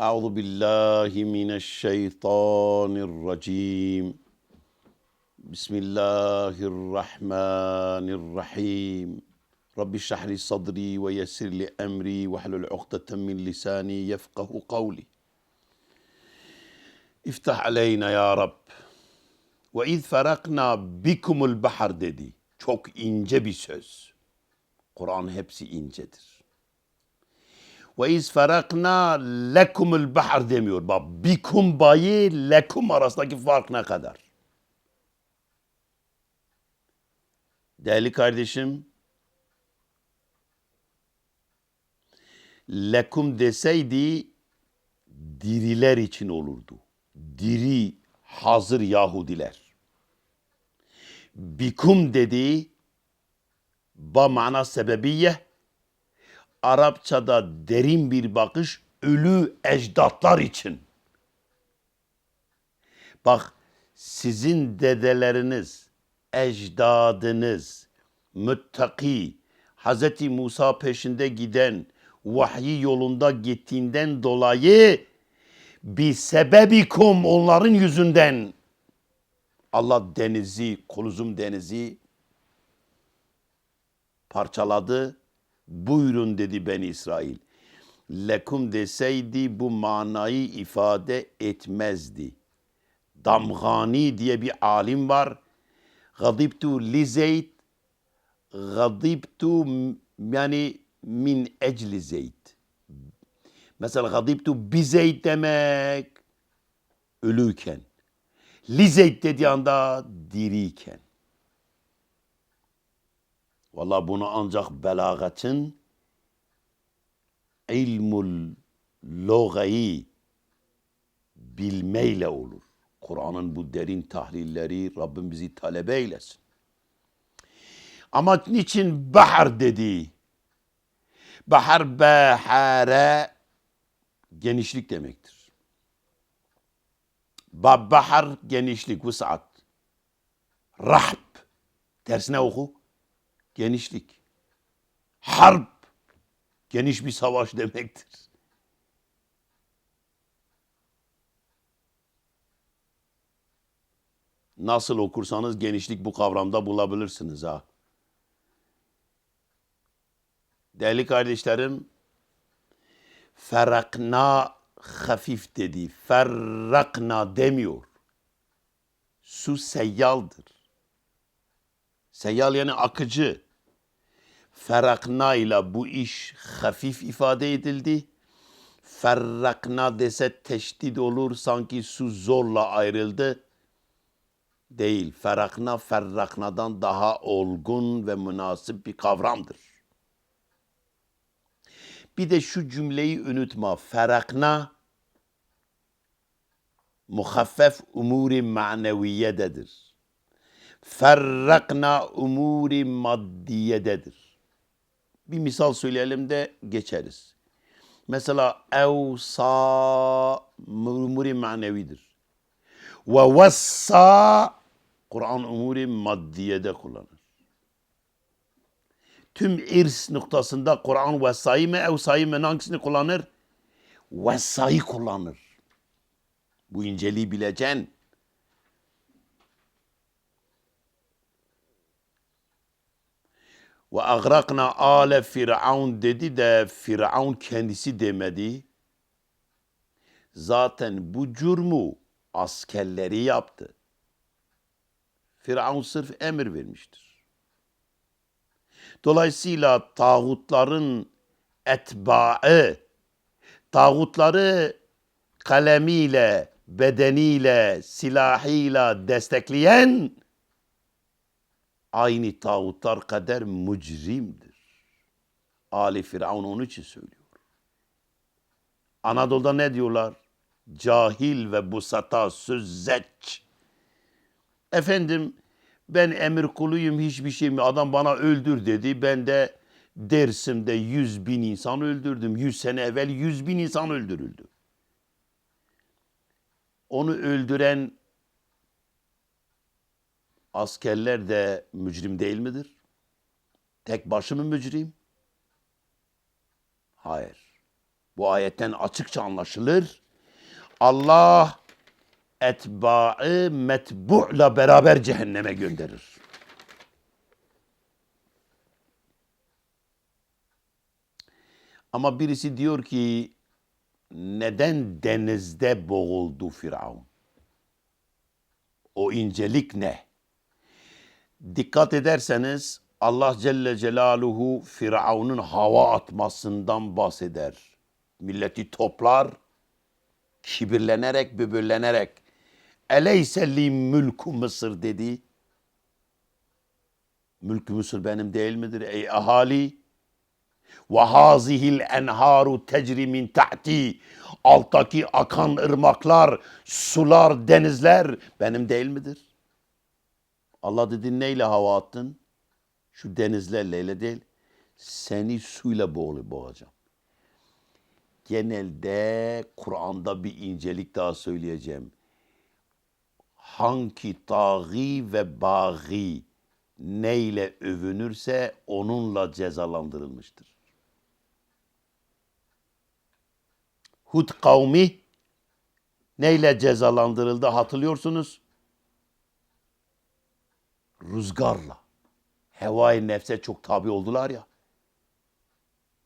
أعوذ بالله من الشيطان الرجيم بسم الله الرحمن الرحيم رب اشرح لي صدري ويسر لي أمري واحلل عقدة من لساني يفقه قولي افتح علينا Rab. Ve iz ferakna bikumul bahar dedi. Çok ince bir söz. Kur'an hepsi incedir. Ve iz ferakna lekumul bahar demiyor. Bak bikum bayi lekum arasındaki fark ne kadar? Değerli kardeşim, lekum deseydi diriler için olurdu. Diri hazır Yahudiler. Bikum dediği ba mana sebebiye Arapçada derin bir bakış ölü ecdatlar için. Bak sizin dedeleriniz, ecdadınız, müttaki, Hz. Musa peşinde giden, vahyi yolunda gittiğinden dolayı bir sebebikum onların yüzünden Allah denizi, Kuluzum denizi parçaladı. Buyurun dedi Beni İsrail. Lekum deseydi bu manayı ifade etmezdi. Damgani diye bir alim var. Gadibtu li Zeyd. Gadibtu yani min ecli Zeyd. Mesela gadibtu bi Zeyd demek ölüyken. Li Zeyd dediği anda diriyken. Valla bunu ancak belagatın ilmul logayı bilmeyle olur. Kur'an'ın bu derin tahlilleri Rabbim bizi talebe eylesin. Ama niçin bahar dedi? Bahar bahare genişlik demektir. Ba bahar genişlik, vusat. Rahb tersine oku. Genişlik. Harp geniş bir savaş demektir. Nasıl okursanız genişlik bu kavramda bulabilirsiniz ha. Değerli kardeşlerim, ferakna hafif dedi. Ferrakna demiyor. Su seyyaldır. Seyyal yani akıcı. Ferakna ile bu iş hafif ifade edildi. Ferrakna dese teşdid olur sanki su zorla ayrıldı. Değil. Ferakna ferraknadan daha olgun ve münasip bir kavramdır. Bir de şu cümleyi unutma. Ferakna muhaffef umuri maneviyededir. Ferrakna umuri maddiyededir. Bir misal söyleyelim de geçeriz. Mesela evsa umuri manevidir. Ve vessa Kur'an umuri maddiyede kullanır. Tüm irs noktasında Kur'an vessayı mı evsayı mı hangisini kullanır? Vessayı kullanır. Bu inceliği bileceksin. Ve agrakna ale firavun dedi de firavun kendisi demedi. Zaten bu cürmü askerleri yaptı. Firavun sırf emir vermiştir. Dolayısıyla tağutların etbaı, tağutları kalemiyle, bedeniyle, silahıyla destekleyen aynı tağutlar kadar mücrimdir. Ali Firavun onun için söylüyor. Anadolu'da ne diyorlar? Cahil ve busata sözzeç. Efendim ben emir kuluyum hiçbir şey mi? Adam bana öldür dedi. Ben de Dersim'de yüz bin insan öldürdüm. Yüz sene evvel yüz bin insan öldürüldü. Onu öldüren askerler de mücrim değil midir? Tek başı mı mücrim? Hayır. Bu ayetten açıkça anlaşılır. Allah etbaı metbu'la beraber cehenneme gönderir. Ama birisi diyor ki neden denizde boğuldu Firavun? O incelik ne? Dikkat ederseniz Allah Celle Celaluhu Firavun'un hava atmasından bahseder. Milleti toplar, kibirlenerek, böbürlenerek Eleyse li mülkü Mısır dedi. Mülkü Mısır benim değil midir ey ahali? Ve hazihil enharu tecri min tahti. Alttaki akan ırmaklar, sular, denizler benim değil midir? Allah dedi neyle hava attın? Şu denizlerle öyle değil. Seni suyla boğulu boğacağım. Genelde Kur'an'da bir incelik daha söyleyeceğim. Hangi taği ve bağı neyle övünürse onunla cezalandırılmıştır. Hud kavmi neyle cezalandırıldı hatırlıyorsunuz? Rüzgarla. Hevai nefse çok tabi oldular ya.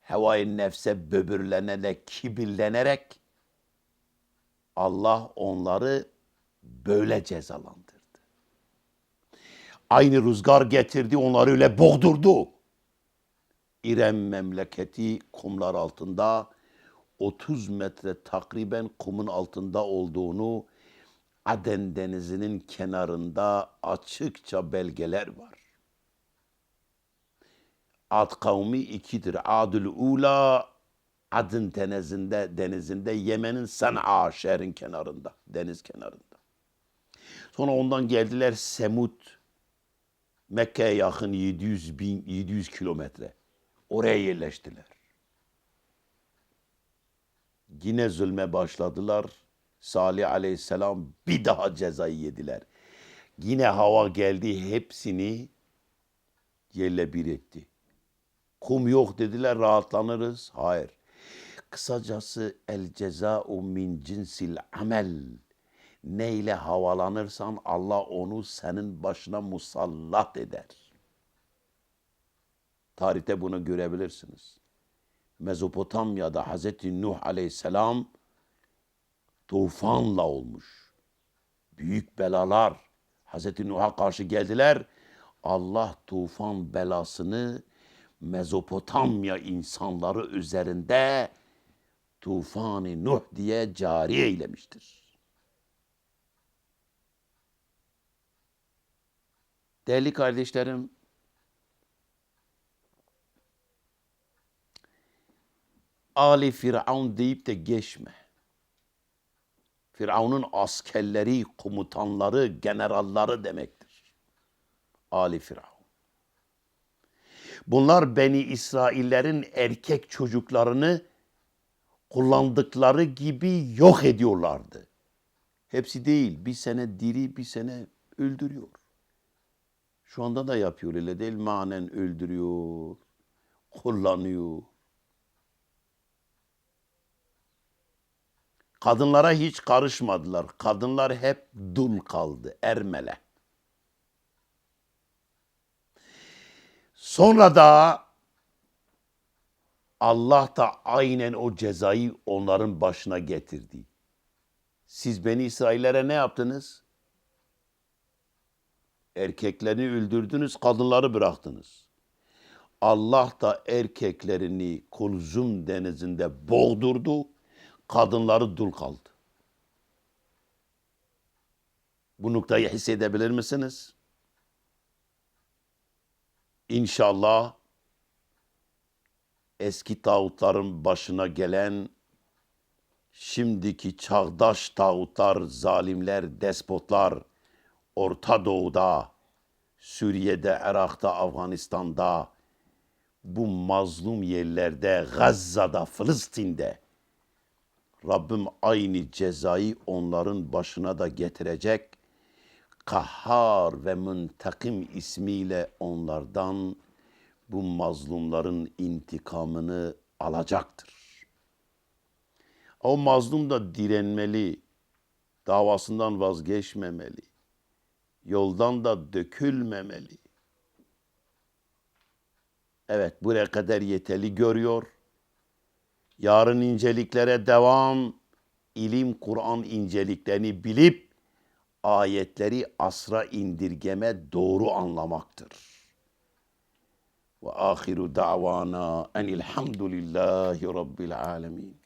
Hevai nefse böbürlenerek, kibirlenerek Allah onları böyle cezalandırdı. Aynı rüzgar getirdi, onları öyle boğdurdu. İrem memleketi kumlar altında 30 metre takriben kumun altında olduğunu Aden denizinin kenarında açıkça belgeler var. Ad kavmi ikidir. Adül ula Adın denizinde, denizinde Yemen'in San'a şehrin kenarında, deniz kenarında. Sonra ondan geldiler Semut, Mekke'ye yakın 700 bin, 700 kilometre. Oraya yerleştiler. Yine zulme başladılar. Salih aleyhisselam bir daha cezayı yediler. Yine hava geldi hepsini yerle bir etti. Kum yok dediler rahatlanırız. Hayır. Kısacası el ceza'u min cinsil amel. Neyle havalanırsan Allah onu senin başına musallat eder. Tarihte bunu görebilirsiniz. Mezopotamya'da Hazreti Nuh aleyhisselam tufanla olmuş. Büyük belalar Hazreti Nuh'a karşı geldiler. Allah tufan belasını Mezopotamya insanları üzerinde tufanı Nuh diye cari eylemiştir. Değerli kardeşlerim, Ali Firavun deyip de geçme. Firavun'un askerleri, komutanları, generalları demektir. Ali Firavun. Bunlar Beni İsraillerin erkek çocuklarını kullandıkları gibi yok ediyorlardı. Hepsi değil. Bir sene diri, bir sene öldürüyor. Şu anda da yapıyor öyle değil. Manen öldürüyor, kullanıyor. Kadınlara hiç karışmadılar. Kadınlar hep dul kaldı, ermele. Sonra da Allah da aynen o cezayı onların başına getirdi. Siz beni İsraillere ne yaptınız? Erkeklerini öldürdünüz, kadınları bıraktınız. Allah da erkeklerini Kulzum denizinde boğdurdu, kadınları dul kaldı. Bu noktayı hissedebilir misiniz? İnşallah eski tağutların başına gelen şimdiki çağdaş tağutlar, zalimler, despotlar Orta Doğu'da, Suriye'de, Irak'ta, Afganistan'da, bu mazlum yerlerde, Gazze'da, Filistin'de Rabbim aynı cezayı onların başına da getirecek. Kahhar ve Müntakim ismiyle onlardan bu mazlumların intikamını alacaktır. O mazlum da direnmeli, davasından vazgeçmemeli, yoldan da dökülmemeli. Evet buraya kadar yeterli görüyor. Yarın inceliklere devam. İlim Kur'an inceliklerini bilip ayetleri asra indirgeme doğru anlamaktır. Ve ahiru da'vana enilhamdülillahi rabbil alemin.